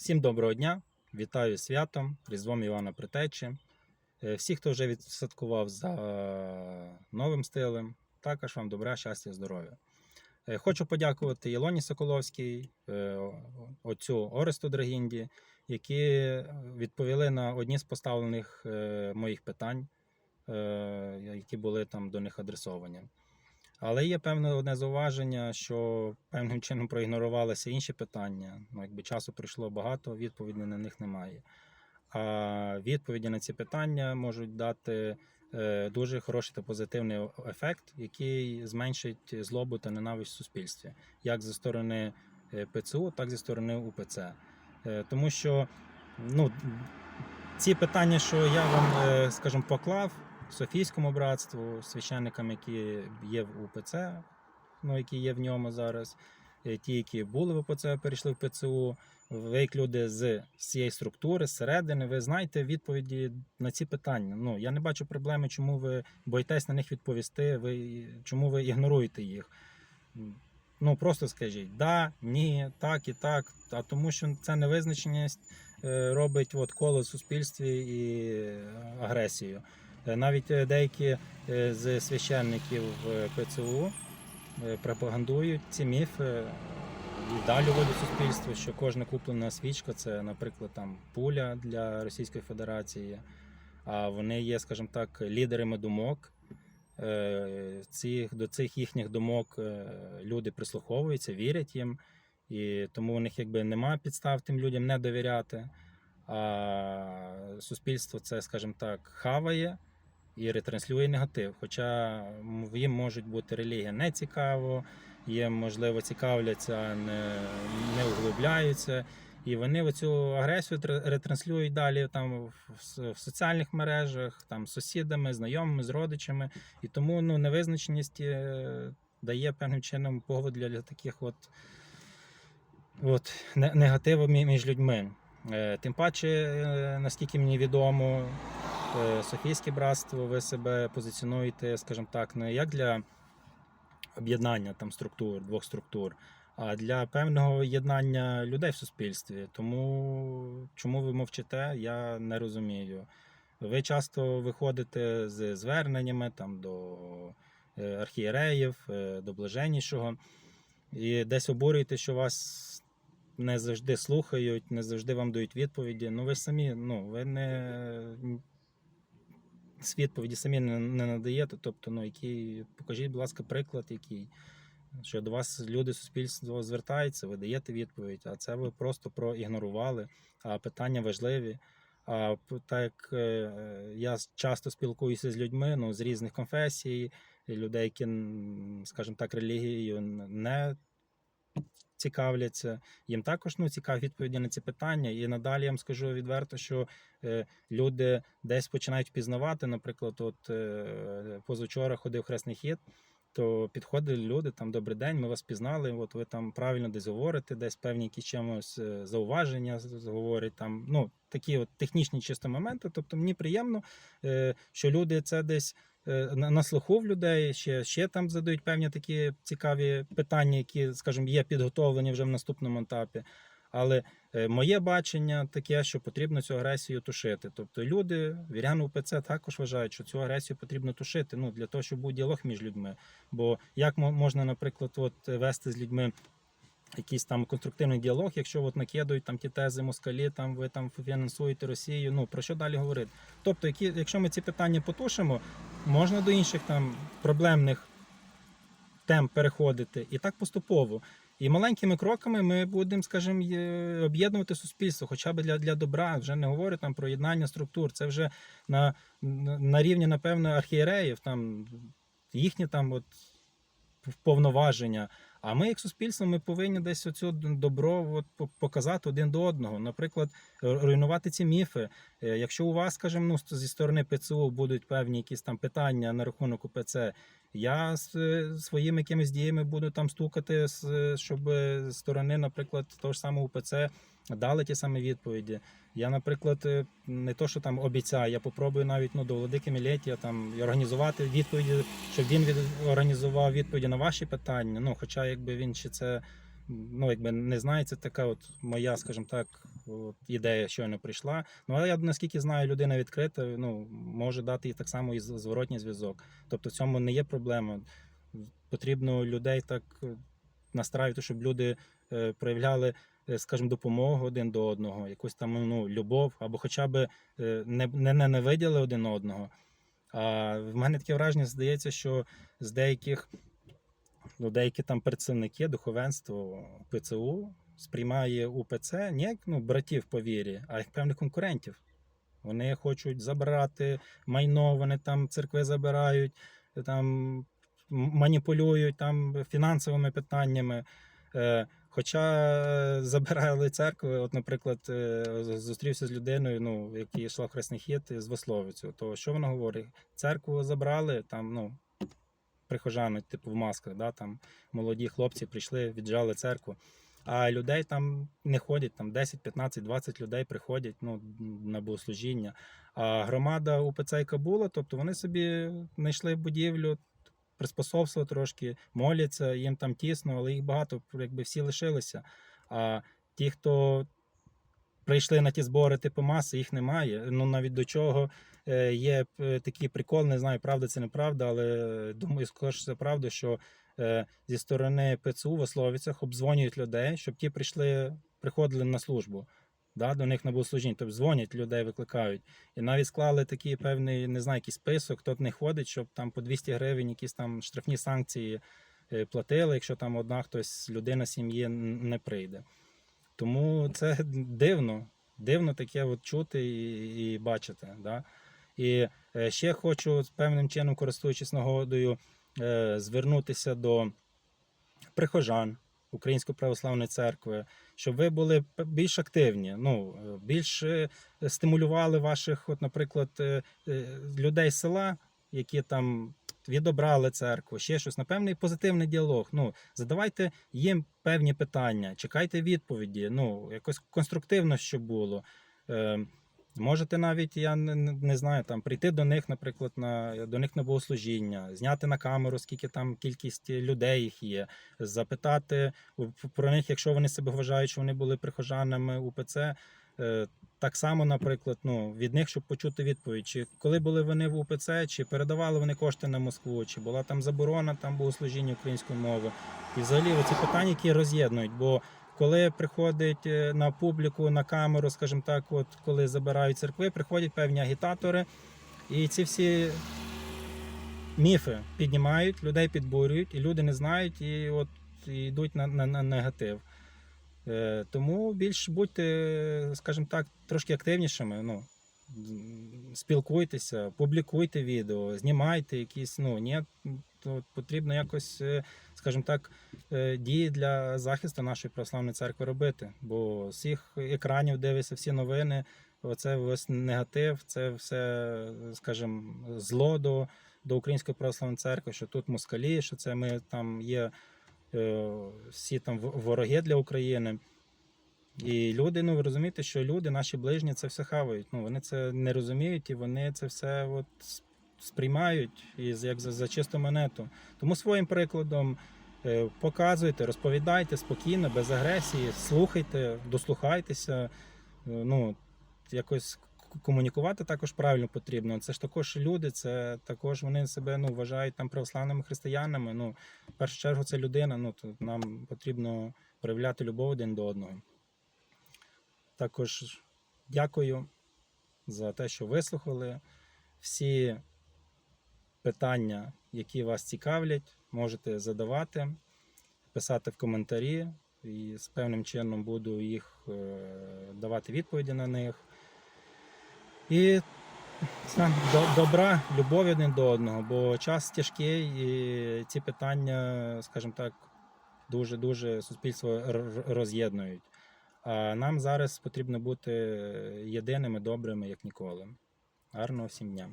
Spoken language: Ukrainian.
Всім доброго дня! Вітаю святом, Різдвом Івана Притечі. Е, Всі, хто вже відсвяткував за новим стилем, також вам добра, щастя, здоров'я. Е, Хочу подякувати Ілоні Соколовській, е, отцю Оресту Драгінді, які відповіли на одні з поставлених моїх питань, які були там до них адресовані. Але є певне одне зауваження, що певним чином проігнорувалися інші питання. Ну, якби часу пройшло багато, відповідей на них немає. А відповіді на ці питання можуть дати е, дуже хороший та позитивний ефект, який зменшить злобу та ненависть в суспільстві, як зі сторони е, ПЦУ, так і зі сторони УПЦ. Е, тому що ну, ці питання, що я вам, скажімо, поклав Софійському братству, священникам, які є в УПЦ, ну, які є в ньому зараз, е, ті, які були в УПЦ, перейшли в ПЦУ, ви як люди з цієї структури, зсередини, ви знаєте відповіді на ці питання. Ну, я не бачу проблеми, чому ви боїтесь на них відповісти, ви, чому ви ігноруєте їх. Ну, просто скажіть, да, ні, так і так. А тому що це невизначеність е, робить от коло в суспільстві і е, агресію. Е, Навіть е, деякі е, з священників ПЦУ пропагандують ці міфи і далі вводять суспільство, що кожна куплена свічка це, наприклад, там пуля для Російської Федерації, а вони є, скажімо так, лідерами думок. Цих, до цих їхніх думок люди прислуховуються, вірять їм, і тому у них якби немає підстав тим людям не довіряти. А суспільство це, скажімо так, хаває і ретранслює негатив. Хоча їм можуть бути релігія не цікаво, їм можливо цікавляться, не, не углубляються. І вони оцю агресію ретранслюють далі там в, соціальних мережах, там з сусідами, знайомими, з родичами. І тому ну, невизначеність е, дає певним чином повод для, таких от, от не- негативу мі- між людьми. Е, Тим паче, е, наскільки мені відомо, Софійське братство, ви себе позиціонуєте, скажімо так, не як для об'єднання там структур, двох структур, а для певного єднання людей в суспільстві. Тому чому ви мовчите, я не розумію. Ви часто виходите з зверненнями там до е, архієреїв, е, до блаженнішого, і десь обурюєте, що вас не завжди слухають, не завжди вам дають відповіді. Ну ви самі, ну ви не відповіді самі не, не надаєте. Тобто, ну який, покажіть, будь ласка, приклад, який. Що до вас люди суспільство звертаються, ви даєте відповідь, а це ви просто проігнорували, а питання важливі. А так як е, я часто спілкуюся з людьми ну, з різних конфесій, людей, які, скажімо так, релігією не цікавляться, їм також ну, цікаві відповіді на ці питання. І надалі я вам скажу відверто, що е, люди десь починають впізнавати. Наприклад, от е, позавчора ходив хресний хід, то підходили люди там добрий день, ми вас пізнали. От ви там правильно десь говорите, десь певні якісь чимось е, зауваження говорять там. Ну такі от технічні чисто моменти. Тобто мені приємно, е, що люди це десь. Е, На слуху в людей ще, ще там задають певні такі цікаві питання, які, скажімо, є підготовлені вже в наступному етапі. Але е, моє бачення таке, що потрібно цю агресію тушити. Тобто люди, віряни УПЦ також вважають, що цю агресію потрібно тушити. Ну для того, щоб був діалог між людьми. Бо як можна, наприклад, от вести з людьми якийсь там конструктивний діалог, якщо от накидують там ті тези москалі, там ви там фінансуєте Росію. Ну про що далі говорити? Тобто, які, якщо ми ці питання потушимо, можна до інших там проблемних тем переходити і так поступово. І маленькими кроками ми будемо, скажімо, об'єднувати суспільство, хоча б для, для добра. Вже не говорю там про єднання структур. Це вже на, на рівні, напевно, архієреїв, там їхні там от повноваження. А ми, як суспільство, ми повинні десь оцю добро от, показати один до одного. Наприклад, руйнувати ці міфи. Е, Якщо у вас, скажімо, ну, зі сторони ПЦУ будуть певні якісь там питання на рахунок УПЦ, я з е, своїми якимись діями буду там стукати, з- щоб сторони, наприклад, того ж самого УПЦ дали ті самі відповіді. Я, наприклад, е, не то, що там обіцяю, я попробую навіть ну, до Владики Мілетія там організувати відповіді, щоб він від, організував відповіді на ваші питання. Ну, хоча якби він ще це ну, якби не знаю, це така от моя, скажімо так, от ідея щойно прийшла. Ну, але я наскільки знаю, людина відкрита, ну, може дати і так само і зворотній зв'язок. Тобто в цьому не є проблема. Потрібно людей так е, настраювати, щоб люди е, проявляли, е, скажімо, допомогу один до одного, якусь там ну, любов, або хоча б не, не один одного. А в мене таке враження здається, що з деяких, ну, деякі там працівники, духовенство ПЦУ сприймає УПЦ не як ну, братів по вірі, а як певних конкурентів. Вони хочуть забрати майно, вони там церкви забирають, там маніпулюють там фінансовими питаннями. Е, Хоча е, забирали церкви, от, наприклад, е, зустрівся з людиною, ну, який йшла в Хресний хід з Вословицю, то що вона говорить? Церкву забрали, там, ну, прихожани, типу в масках, да, там молоді хлопці прийшли, віджали церкву. А людей там не ходять, там 10, 15, 20 людей приходять ну, на богослужіння. А громада УПЦ яка була, тобто вони собі знайшли будівлю, приспособствували трошки, моляться, їм там тісно, але їх багато, якби всі лишилися. А ті, хто прийшли на ті збори типу маси, їх немає. Ну навіть до чого е, є е, такий прикол, не знаю, правда це неправда, але думаю, скажу, що це правда, що е, зі сторони ПЦУ в Ословицях обдзвонюють людей, щоб ті прийшли, приходили на службу. Да, до них на богослужіння, тобто дзвонять людей, викликають. І навіть склали такий певний, не знаю, якийсь список, хто не ходить, щоб там по 200 гривень якісь там штрафні санкції е, платили, якщо там одна хтось, людина сім'ї не прийде. Тому це дивно, дивно таке от чути і, і бачити. Да? І е, ще хочу певним чином, користуючись нагодою, е, звернутися до прихожан Української православної церкви, щоб ви були більш активні, ну, е, більш стимулювали ваших, от, наприклад, людей села, які там відобрали церкву, ще щось, на певний позитивний діалог. Ну, задавайте їм певні питання, чекайте відповіді. Ну, якось конструктивно, щоб було. Е, Можете навіть, я не- не знаю, там прийти до них, наприклад, на до них на богослужіння, зняти на камеру, скільки там кількість людей їх є, запитати про них, якщо вони себе вважають, що вони були прихожанами УПЦ. Е, Так само, наприклад, ну від них, щоб почути відповідь, чи коли були вони в УПЦ, чи передавали вони кошти на Москву, чи була там заборона там богослужіння української мови. І взагалі оці питання, які роз'єднують. Бо коли приходить е, на публіку, на камеру, скажімо так, от коли забирають церкви, приходять певні агітатори, і ці всі міфи піднімають, людей підбурюють, і люди не знають, і от і йдуть на, на, на негатив. Е, тому більш будьте, скажімо так, трошки активнішими. Ну, спілкуйтеся, публікуйте відео, знімайте якісь, ну, ні, то потрібно якось, е, скажімо так, е, дії для захисту нашої православної церкви робити. Бо з всіх екранів дивишся всі новини, оце весь негатив, це все, скажімо, зло до, до Української православної церкви, що тут москалі, що це ми там є всі там вороги для України. І люди, ну ви розумієте, що люди, наші ближні, це все хавають. Ну вони це не розуміють і вони це все от сприймають і як за, за чисту монету. Тому своїм прикладом е, показуйте, розповідайте спокійно, без агресії, слухайте, дослухайтеся. Е, Ну якось комунікувати також правильно потрібно. Це ж також люди, це також вони себе ну вважають там православними християнами. Ну, в першу чергу, це людина. Ну то нам потрібно проявляти любов один до одного. Також дякую за те, що вислухали. Всі питання, які вас цікавлять, можете задавати, писати в коментарі, і з певним чином буду їх е, давати відповіді на них. І це, до- добра, любов один до одного, бо час тяжкий, і ці питання, скажімо так, дуже-дуже суспільство роз'єднують. А нам зараз потрібно бути єдиними, добрими, як ніколи. Гарного всім дня!